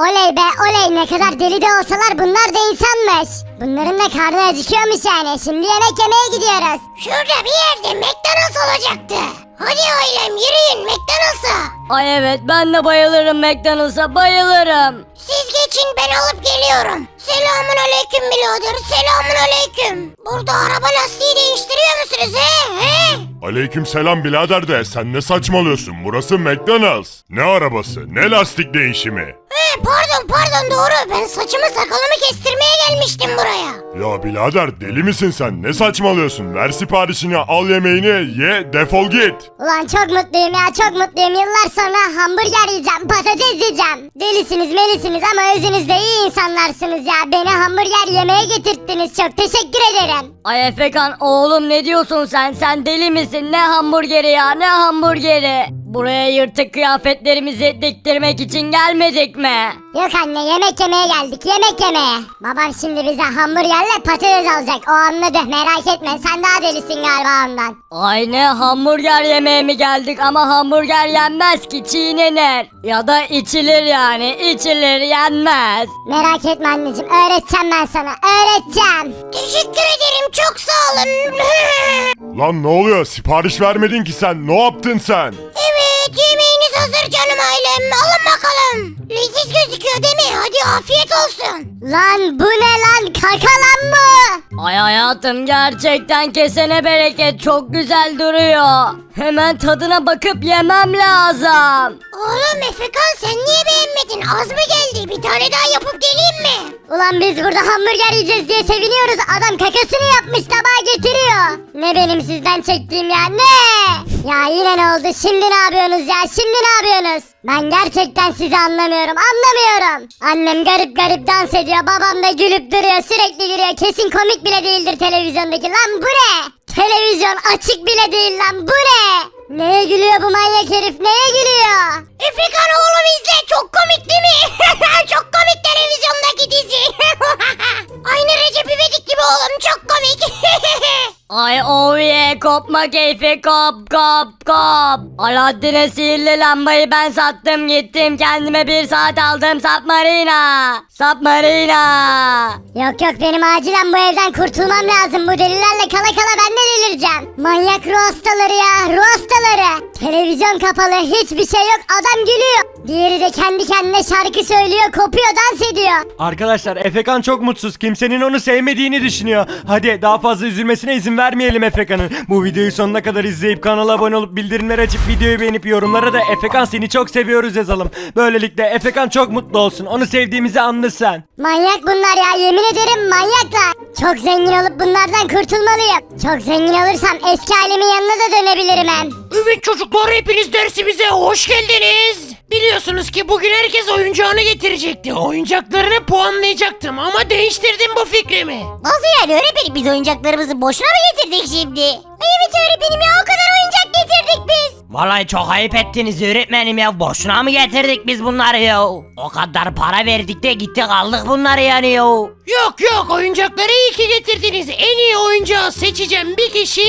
Oley be oley ne kadar deli de olsalar bunlar da insanmış. Bunların da karnı acıkıyormuş yani. Şimdi yemek yemeye gidiyoruz. Şurada bir yerde McDonald's olacaktı. Hadi ailem yürüyün McDonald's'a. Ay evet ben de bayılırım McDonald's'a bayılırım. Siz geçin ben alıp geliyorum. Selamun aleyküm birader selamun aleyküm. Burada araba lastiği değiştiriyor musunuz he? he? Aleyküm selam birader de sen ne saçmalıyorsun? Burası McDonald's. Ne arabası? Ne lastik değişimi? Pardon pardon doğru ben saçımı sakalımı kestirmeye gelmiştim buraya. Ya birader deli misin sen? Ne saçmalıyorsun? Ver siparişini, al yemeğini, ye, defol git. Ulan çok mutluyum ya çok mutluyum. Yıllar sonra hamburger yiyeceğim, patates yiyeceğim. Delisiniz melisiniz ama özünüzde iyi insanlarsınız ya. Beni hamburger yemeye getirttiniz. Çok teşekkür ederim. Ay Efekan oğlum ne diyorsun sen? Sen deli misin? Ne hamburgeri ya ne hamburgeri? Buraya yırtık kıyafetlerimizi diktirmek için gelmedik mi? Yok anne yemek yemeye geldik yemek yemeye. Babam şimdi bize hamburgerle patates alacak. O anladı merak etme sen daha delisin galiba ondan. Ay ne hamburger yemeye mi geldik ama hamburger yenmez ki çiğnenir. Ya da içilir yani içilir yenmez. Merak etme anneciğim öğreteceğim ben sana öğreteceğim. Teşekkür ederim çok sağ olun. Lan ne oluyor? Sipariş vermedin ki sen. Ne yaptın sen? evet yemeğiniz hazır canım ailem alın bakalım. Leziz gözüküyor değil mi? Hadi afiyet olsun. Lan bu ne lan kaka lan bu. Ay hayatım gerçekten kesene bereket çok güzel duruyor. Hemen tadına bakıp yemem lazım. Oğlum Efekan sen niye beğenmedin? Az mı geldi? Bir tane daha yapıp mi? Ulan biz burada hamburger yiyeceğiz diye seviniyoruz. Adam kakasını yapmış tabağa getiriyor. Ne benim sizden çektiğim ya ne? Ya yine ne oldu? Şimdi ne yapıyorsunuz ya? Şimdi ne yapıyorsunuz? Ben gerçekten sizi anlamıyorum. Anlamıyorum. Annem garip garip dans ediyor. Babam da gülüp duruyor. Sürekli gülüyor. Kesin komik bile değildir televizyondaki. Lan bu ne? Televizyon açık bile değil lan. Bu ne? Neye gülüyor bu manyak herif? Neye gülüyor? Efekan oğlum izle çok komik değil mi? çok komik televizyondaki dizi. Ay oh yeah kopma keyfi kop kop kop. Alaaddin'e sihirli lambayı ben sattım gittim kendime bir saat aldım Submarina. Submarina. Yok yok benim acilen bu evden kurtulmam lazım. Bu delilerle kala kala ben de delireceğim. Manyak ruh hastaları ya ruh hastaları. Televizyon kapalı hiçbir şey yok adam gülüyor. Diğeri de kendi kendine şarkı söylüyor kopuyor dans ediyor. Arkadaşlar Efekan çok mutsuz. Kimsenin onu sevmediğini düşünüyor. Hadi daha fazla üzülmesine izin vermeyelim Efekan'ın. Bu videoyu sonuna kadar izleyip kanala abone olup bildirimleri açıp videoyu beğenip yorumlara da Efekan seni çok seviyoruz yazalım. Böylelikle Efekan çok mutlu olsun. Onu sevdiğimizi anlasın. Manyak bunlar ya yemin ederim manyaklar. Çok zengin olup bunlardan kurtulmalıyım. Çok zengin olursam eski ailemin yanına da dönebilirim hem. Evet çocuklar hepiniz dersimize hoş geldiniz. Biliyorsunuz ki bugün herkes oyuncağını getirecekti. Oyuncaklarını puanlayacaktım ama değiştirdim bu fikrimi. Nasıl yani öğretmenim biz oyuncaklarımızı boşuna mı getirdik şimdi? Evet öğretmenim ya o kadar oyuncak getirdik biz. Vallahi çok ayıp ettiniz öğretmenim ya. Boşuna mı getirdik biz bunları ya? O kadar para verdik de gittik aldık bunları yani ya. Yok yok oyuncakları iyi ki getirdiniz. En iyi oyuncağı seçeceğim bir kişi.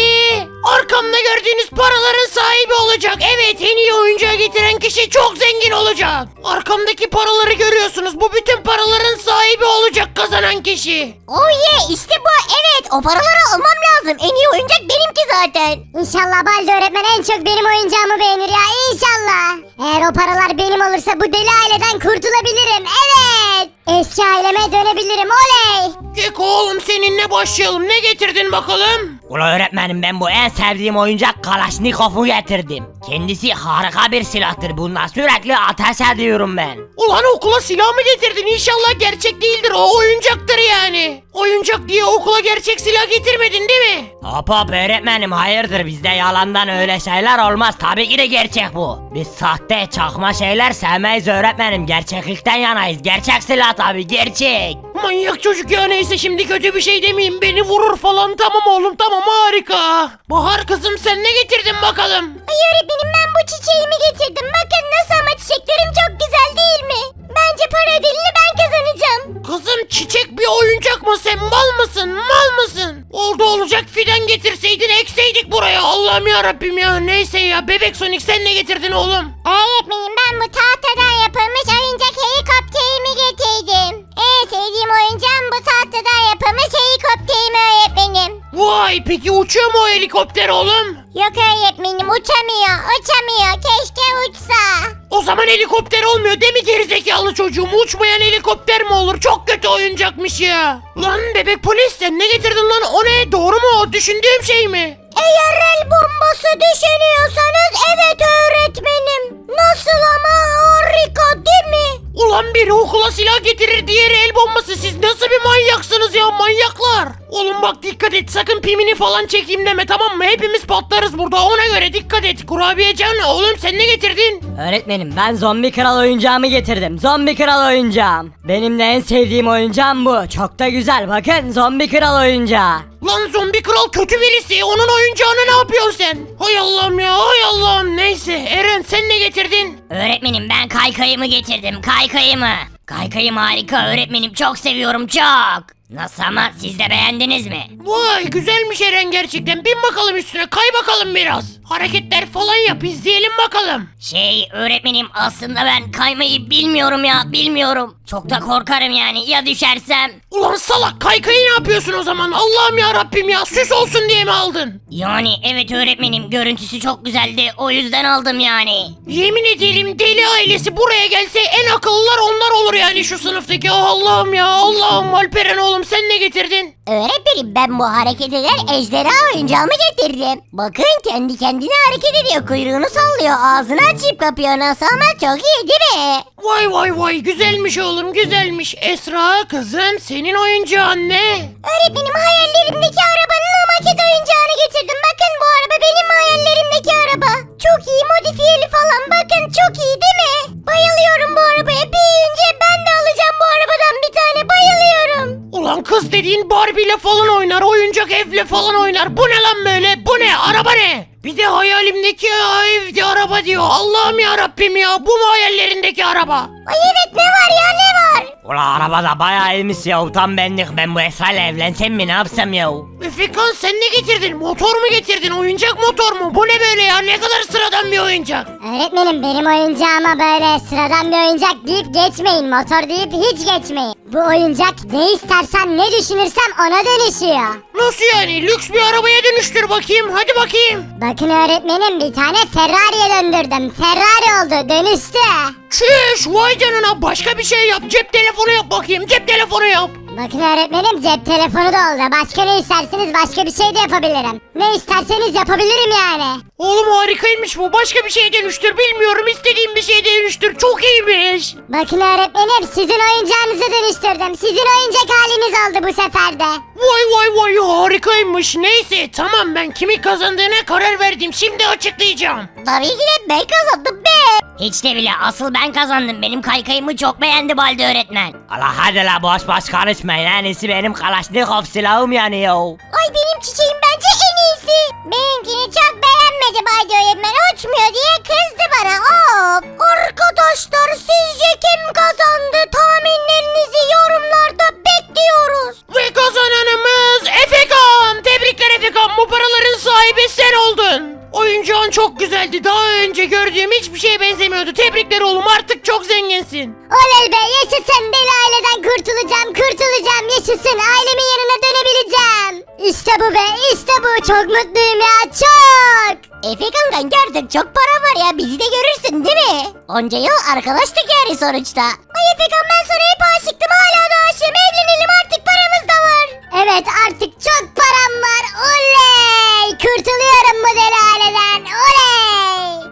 Arkamda gördüğünüz paraların sahibi olacak. Evet en iyi oyuncağı getiren kişi çok zengin olacak. Arkamdaki paraları görüyorsunuz. Bu bütün paraların sahibi olacak kazanan kişi. Oh yeah işte bu evet o paraları almam lazım. En iyi oyuncak benimki zaten. İnşallah Balde öğretmen en çok benim oyuncağımı beğenir ya inşallah. Eğer o paralar benim olursa bu deli aileden kurtulabilirim evet. Eski aileme dönebilirim oley. Keko oğlum seninle başlayalım. Ne getirdin bakalım? Ula öğretmenim ben bu en sevdiğim oyuncak Kalaşnikov'u getirdim. Kendisi harika bir silahtır. Bununla sürekli ateş ediyorum ben. Ulan okula silah mı getirdin? İnşallah gerçek değildir. O oyuncaktır yani. Oyuncak diye okula gerçek silah getirmedin değil mi? Hop hop öğretmenim hayırdır bizde yalandan öyle şeyler olmaz. Tabii ki de gerçek bu. Biz sahte çakma şeyler sevmeyiz öğretmenim. Gerçeklikten yanayız. Gerçek silah tabii gerçek. Manyak çocuk ya neyse şimdi kötü bir şey demeyeyim. Beni vurur falan. Tamam oğlum tamam harika. Bahar kızım sen ne getirdin bakalım? Ay öğretmenim ben bu çiçeğimi getirdim. Bakın nasıl ama çiçeklerim çok güzel değil mi? Bence para ödülünü ben kazanacağım. Kızım çiçek bir oyuncak mı sen? Mal mısın? Mal mısın? Oldu olacak fidan getirseydin ekseydik buraya. Allah'ım ya Rabbim ya. Neyse ya bebek Sonic sen ne getirdin oğlum? Öğretmenim ben bu tahtadan yapılmış oyuncak helikopterimi getirdim. En sevdiğim oyuncağım bu tahtadan yapılmış helikopterimi öğretmenim. Vay peki uçuyor mu o helikopter oğlum? Yok öğretmenim uçamıyor uçamıyor keşke uçsa. O zaman helikopter olmuyor değil mi gerizekalı çocuğum? Uçmayan helikopter mi olur? Çok kötü oyuncakmış ya. Lan bebek polis sen ne getirdin lan? O ne? Doğru mu o? Düşündüğüm şey mi? Eğer el bombası düşünüyorsanız evet öğretmenim. Nasıl ama harika değil mi? Ulan biri okula silah getirir diğeri el bombası. Siz nasıl bir manyaksınız ya manyaklar? Oğlum bak dikkat et sakın pimini falan çekeyim deme tamam mı? Hepimiz patlarız burada ona göre dikkat et. Kurabiye can oğlum sen ne getirdin? Öğretmenim ben zombi kral oyuncağımı getirdim. Zombi kral oyuncağım. Benim de en sevdiğim oyuncağım bu. Çok da güzel bakın zombi kral oyuncağı. Lan zombi kral kötü birisi. Onun oyuncağını ne yapıyorsun sen? Hay Allah'ım ya hay Allah'ım. Neyse Eren sen ne getirdin? Öğretmenim ben kaykayımı getirdim kaykayımı. Kaykayım harika öğretmenim çok seviyorum çok. Nasıl ama siz de beğendiniz mi? Vay güzelmiş Eren gerçekten. Bin bakalım üstüne kay bakalım biraz. Hareketler falan yap izleyelim bakalım. Şey öğretmenim aslında ben kaymayı bilmiyorum ya bilmiyorum. Çok da korkarım yani ya düşersem. Ulan salak kaykayı ne yapıyorsun o zaman? Allah'ım ya Rabbim ya süs olsun diye mi aldın? Yani evet öğretmenim görüntüsü çok güzeldi o yüzden aldım yani. Yemin ederim deli ailesi buraya gelse en akıllılar onlar olur yani şu sınıftaki. Ah Allah'ım ya Allah'ım Alperen oğlum sen ne getirdin? Öğretmenim ben bu hareket eden ejderha oyuncağımı getirdim. Bakın kendi kendine hareket ediyor kuyruğunu sallıyor ağzını açıp kapıyor nasıl ama çok iyi değil mi? Vay vay vay güzelmiş oğlum güzelmiş. Esra kızım senin oyuncağın ne? Öğretmenim hayallerimdeki arabanın o maket oyuncağını getirdim. Bakın bu araba benim hayallerimdeki araba. Çok iyi modifiyeli falan bakın çok iyi değil oyuncak evle falan oynar. Bu ne lan böyle? Bu ne? Araba ne? Bir de hayalimdeki evde araba diyor. Allah'ım ya Rabbim ya. Bu mu hayallerindeki araba? Ay evet ne var ya ne var? Ula araba da bayağı iyiymiş ya tam benlik ben bu Esra ile evlensem mi ne yapsam ya? Efekan sen ne getirdin? Motor mu getirdin? Oyuncak motor mu? Bu ne böyle ya? Ne kadar sıradan bir oyuncak. Öğretmenim benim oyuncağıma böyle sıradan bir oyuncak deyip geçmeyin. Motor deyip hiç geçmeyin. Bu oyuncak ne istersen ne düşünürsem ona dönüşüyor. Nasıl yani? Lüks bir arabaya dönüştür bakayım. Hadi bakayım. Bakın öğretmenim bir tane Ferrari'ye döndürdüm. Ferrari oldu dönüştü. Çüş vay canına başka bir şey yap. Cep telefonu yap bakayım. Cep telefonu yap. Bakın öğretmenim cep telefonu da oldu. Başka ne isterseniz başka bir şey de yapabilirim. Ne isterseniz yapabilirim yani. Oğlum harikaymış bu. Başka bir şeye dönüştür. Bilmiyorum istediğim bir şeye dönüştür. Çok iyiymiş. Bakın öğretmenim sizin oyuncağınızı dönüştürdüm. Sizin oyuncak haliniz oldu bu sefer de. Vay vay vay harikaymış. Neyse tamam ben kimin kazandığına karar verdim. Şimdi açıklayacağım. Tabii ki de ben kazandım be. Hiç de bile asıl ben kazandım benim kaykayımı çok beğendi Baldi öğretmen. Allah hadi la boş boş konuşmayın en iyisi benim Kalaşnikov silahım yani ya. Ay benim çiçeğim bence en iyisi. Benimkini çok beğenmedi Baydi öğretmen uçmuyor diye kızdı bana hop. Arkadaşlar sizce kim kazandı tahminlerinizi yorumlarda bekliyoruz. Ve kazananımız Efekan. Tebrikler Efekan. Bu paraların sahibi sen oldun. Oyuncağın çok güzeldi. Daha önce gördüğüm hiçbir şeye benzemiyordu. Tebrikler oğlum artık çok zenginsin. Oley be yaşasın deli aileden kurtulacağım kurtulacağım yaşasın ailemin yanına dönebileceğim. İşte bu be işte bu çok mutluyum ya çok. Efe kankan gördük çok para var ya bizi de görürsün değil mi? Onca yıl arkadaştık yani sonuçta. Ay Efe kan ben sana hep aşıktım hala da aşığım evlenelim artık. Evet artık çok param var. Oley! Kurtuluyorum bu delaleden. Oley!